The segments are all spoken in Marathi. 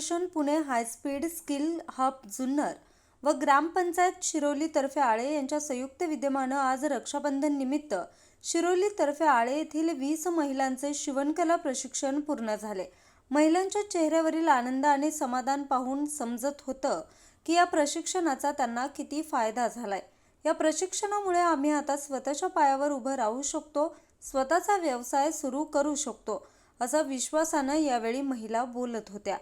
Foundation Pune high speed skill hub Junnar व ग्रामपंचायत शिरोलीतर्फे आळे यांच्या संयुक्त विद्यमानं आज रक्षाबंधन निमित्त शिरोलीतर्फे आळे येथील वीस महिलांचे शिवणकला प्रशिक्षण पूर्ण झाले. महिलांच्या चेहऱ्यावरील आनंद आणि समाधान पाहून समजत होतं की या प्रशिक्षणाचा त्यांना किती फायदा झालाय. या प्रशिक्षणामुळे आम्ही आता स्वतःच्या पायावर उभं राहू शकतो स्वतःचा व्यवसाय सुरू करू शकतो असा विश्वासानं यावेळी महिला बोलत होत्या.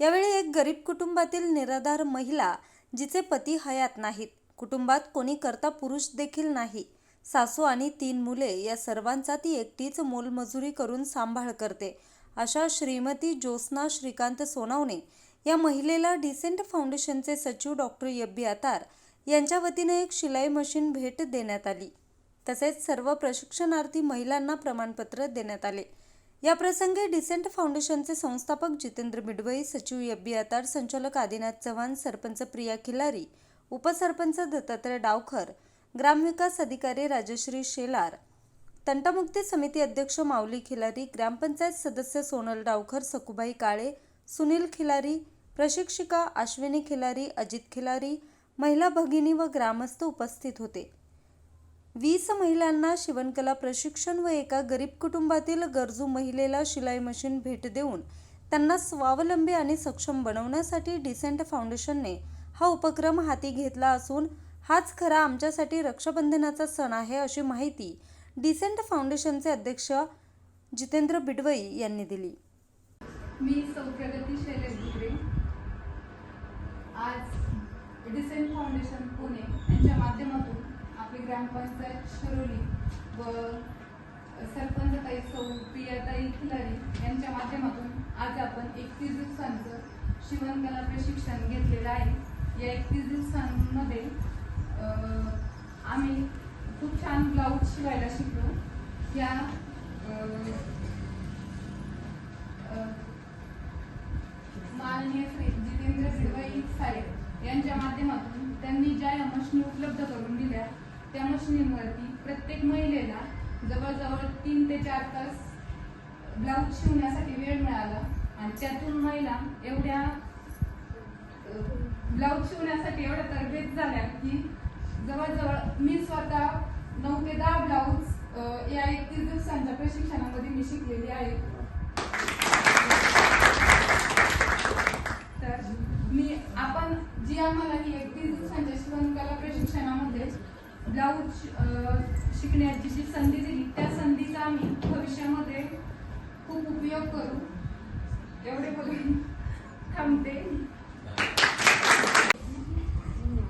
यावेळी एक गरीब कुटुंबातील निराधार महिला जिचे पती हयात नाहीत. कुटुंबात कोणी करता पुरुष देखील नाही. सासू आणि तीन मुले या सर्वांचा ती एकटीच मोलमजुरी करून सांभाळ करते. अशा श्रीमती ज्योत्स्ना श्रीकांत सोनावणे या महिलेला डिसेंट फाउंडेशनचे सचिव डॉक्टर यब्बी आतार यांच्या वतीने एक शिलाई मशीन भेट देण्यात आली. तसेच सर्व प्रशिक्षणार्थी महिलांना प्रमाणपत्र देण्यात आले. याप्रसंगी डिसेंट फाउंडेशनचे संस्थापक जितेंद्र मिडवई सचिव यब्बी आतार संचालक आदिनाथ चव्हाण सरपंच प्रिया खिलारी उपसरपंच दत्तात्रय डावखर ग्रामविकास अधिकारी राजश्री शेलार तंटामुक्ती समिती अध्यक्ष माऊली खिलारी ग्रामपंचायत सदस्य सोनल डावखर सकुबाई काळे सुनील खिलारी प्रशिक्षिका अश्विनी खिलारी अजित खिलारी महिला भगिनी व ग्रामस्थ उपस्थित होते. वीस महिलांना शिवणकला प्रशिक्षण व एका गरीब कुटुंबातील गरजू महिलेला शिलाई मशीन भेट देऊन त्यांना स्वावलंबी आणि सक्षम बनवण्यासाठी डिसेंट फाउंडेशनने हा उपक्रम हाती घेतला असून हाच खरा आमच्यासाठी रक्षाबंधनाचा सण आहे अशी माहिती डिसेंट फाउंडेशनचे अध्यक्ष जितेंद्र बिडवई यांनी दिली. मी सौ शैलेश दुसरे आज डिसेंट फाउंडेशन पुणे यांच्या माध्यमातून आपली ग्रामपंचायत शिरोली व सरपंच ताई सौ प्रियाताई खिलारी यांच्या माध्यमातून आज आपण एकतीस दिवसांचं शिवणकला प्रशिक्षण घेतलेलं आहे. या एकतीस दिवसांमध्ये आम्ही खूप छान ब्लाऊज शिवायला शिकलो. या माननीय श्री जितेंद्र बिडवाई साहेब यांच्या माध्यमातून त्यांनी ज्या या मशिनी उपलब्ध करून दिल्या त्या मशिनींवरती प्रत्येक महिलेला जवळजवळ तीन ते चार तास ब्लाऊज शिवण्यासाठी वेळ मिळाला. आणि त्यातून महिला एवढ्या ब्लाऊज शिवण्यासाठी एवढ्या तरबेज झाल्या की जवळजवळ मी स्वतः नऊ ते दहा ब्लाऊज या एकतीस दिवसांच्या प्रशिक्षणामध्ये मी शिकलेली आहे. तर मी आपण जी आम्हाला ही एकतीस दिवसांच्या ब्लाऊज शिकण्याची जी संधी दिली त्या संधीचा आम्ही भविष्यामध्ये खूप उपयोग करू. एवढे बोलून थांबते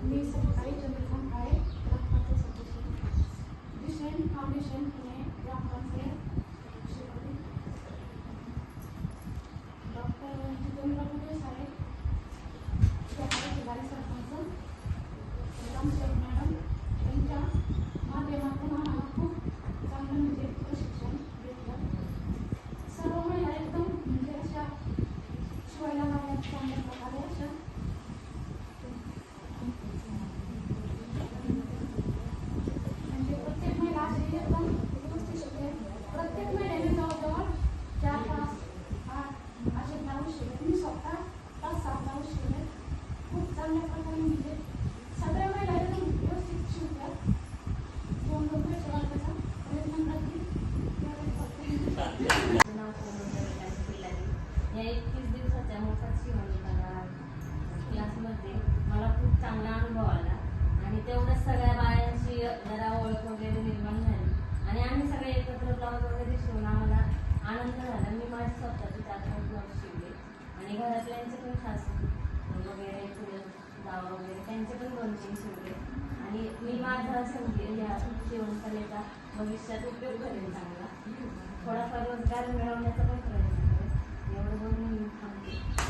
मी सकाळी चंद्रकांत काळे ग्रामपंचायत सदस्य डिसेंट फाउंडेशन पुणे ग्रामपंचायत शिरोली डॉक्टर जितेंद्र बुडे साहेब सकाळी शिवारी सरपंच ग्रामसेवक मॅडम यांच्या माध्यमातून आम्हाला खूप चांगलं म्हणजे प्रशिक्षण भेटलं सर्व महिला एकदम म्हणजे अशा शिवायला लागल्या चांगल्या प्रकारे अशा म्हणजे प्रत्येक महिला अशी एकदम व्यवस्थित शिकते प्रत्येक महिन्याने जवळजवळ चार तास आठ असे ब्लाऊज शिकले मी स्वतः पाच सात ब्लाऊज शिकले खूप चांगल्या प्रकारे म्हणजे सगळ्या महिला एकदम व्यवस्थित शिवतात दोन दोन पैसे वाटण्याचा प्रयत्न करतील त्यावेळी करते. माझं नाव सोनल पिल्लारी या एकतीस दिवसाच्या मोफत शिवणकला क्लासमध्ये मला खूप चांगला अनुभव आला. आणि तेवढंच सगळ्या बायांची जरा ओळख वगैरे निर्माण झाली. आणि आम्ही सगळे एकत्र ब्लाऊज वगैरे शिवून आम्हाला आनंद झाला. मी माझ्या स्वतःचे चार पाच ब्लाऊज शिवले. आणि घरातल्यांचे पण खास वगैरे पुढे वगैरे त्यांचे पण दोन तीन शिवले. आणि मी माझा संगीत या शिवणकलेचा भविष्यात उपयोग करेन चांगला. थोडाफार रोजगार मिळवण्याचा पण प्रयत्न करेन